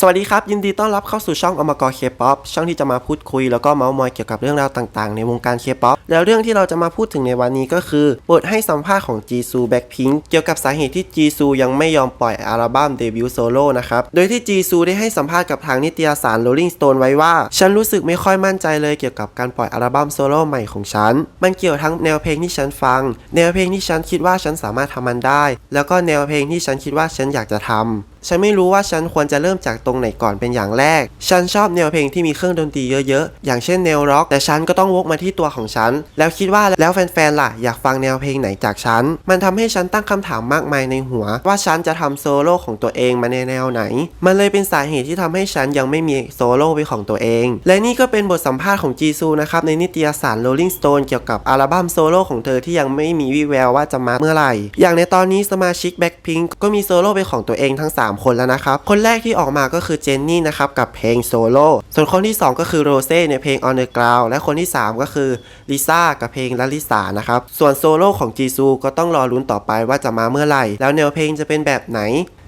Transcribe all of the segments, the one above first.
สวัสดีครับ ยินดีต้อนรับเข้าสู่ช่องอมกรเคป๊อปช่องที่จะมาพูดคุยแล้วก็เมาส์มอยเกี่ยวกับเรื่องราวต่างๆ ในวงการเคป๊อปแล้วเรื่องที่เราจะมาพูดถึงในวันนี้ก็คือบทให้สัมภาษณ์ของจีซูแบ็คพิงเกี่ยวกับสาเหตุที่จีซูยังไม่ยอมปล่อยอัลบั้มเดบิวต์โซโล่นะครับโดยที่จีซูได้ให้สัมภาษณ์กับทางนิตยสาร Rolling Stone ไว้ว่า ฉันรู้สึกไม่ค่อยมั่นใจเลยเกี่ยวกับการปล่อยอัลบั้มโซโล่ใหม่ของฉัน มันเกี่ยวทั้งแนวเพลงที่ฉันฟัง แนวเพลงที่ฉันคิดว่าฉันสามารถทำมันได้ แล้วก็แนวเพลงที่ฉันคิดว่าฉันอยากจะทำ ฉันไม่รู้ว่าฉันควรจะเริ่มจากตรงไหนก่อนเป็นอย่างแรก ฉันชอบแนวเพลงที่มีเครื่องดนตรีเยอะๆ อย่างเช่นแนวร็อก แต่ฉันก็ต้องวกมาที่ตัวของฉัน แล้วคิดว่าแล้วแฟนๆล่ะ อยากฟังแนวเพลงไหนจากฉัน มันทำให้ฉันตั้งคำถามมากมายในหัว ว่าฉันจะทำโซโล่ของตัวเองมาในแนวไหน มันเลยเป็นสาเหตุที่ทำให้ฉันยังไม่มีโซโล่เป็นของตัวเอง และนี่ก็เป็นบทสัมภาษณ์ของจีซูนะครับในนิตยสาร Rolling Stone เกี่ยวกับอัลบั้มโซโล่ของเธอที่ยังไม่มีวี่แววว่าจะมาเมื่อไหร่ อย่างในตอนนี้สมาชิก Blackpink ก็มีโซโล่เป็นของตัวเองทั้ง3คนแล้วนะครับ คนแรกที่ออกมาก็คือเจนนี่นะครับกับเพลงโซโล่ส่วนคนที่ 2 ก็คือโรเซ่ในเพลง On the Ground และคนที่ 3 ก็คือลิซ่ากับเพลงลาลิสานะครับส่วนโซโล่ของจีซูก็ต้องรอลุ้นต่อไปว่าจะมาเมื่อไหร่ แล้วแนวเพลงจะเป็นแบบไหน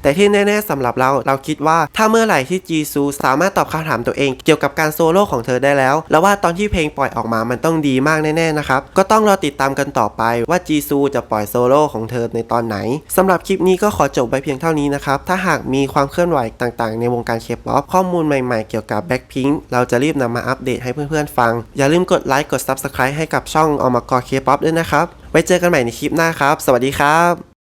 แต่ที่แน่ๆสำหรับเราเราคิดว่าถ้าเมื่อไหร่ที่จีซูสามารถตอบคำถามตัวเอง เกี่ยวกับการโซโล่ของเธอได้แล้วแล้วว่าตอนที่เพลงปล่อยออกมามันต้องดีมากแน่ๆนะครับก็ต้องรอติดตามกันต่อไปว่าจีซูจะปล่อยโซโล่ของเธอในตอนไหนสำหรับคลิปนี้ก็ขอจบไปเพียงเท่านี้นะครับถ้าหากมีความเคลื่อนไหวต่างๆ ในวงการเคป๊อปข้อมูลใหม่ๆเกี่ยวกับแบ็คพิงเราจะรีบนำมาอัปเดตให้เพื่อนๆฟัง อย่าลืมกดไลค์กด Subscribe ให้กับช่องอมกรเคป๊อปด้วยนะครับไว้เจอกันใหม่ในคลิปหน้าครับ สวัสดีครับ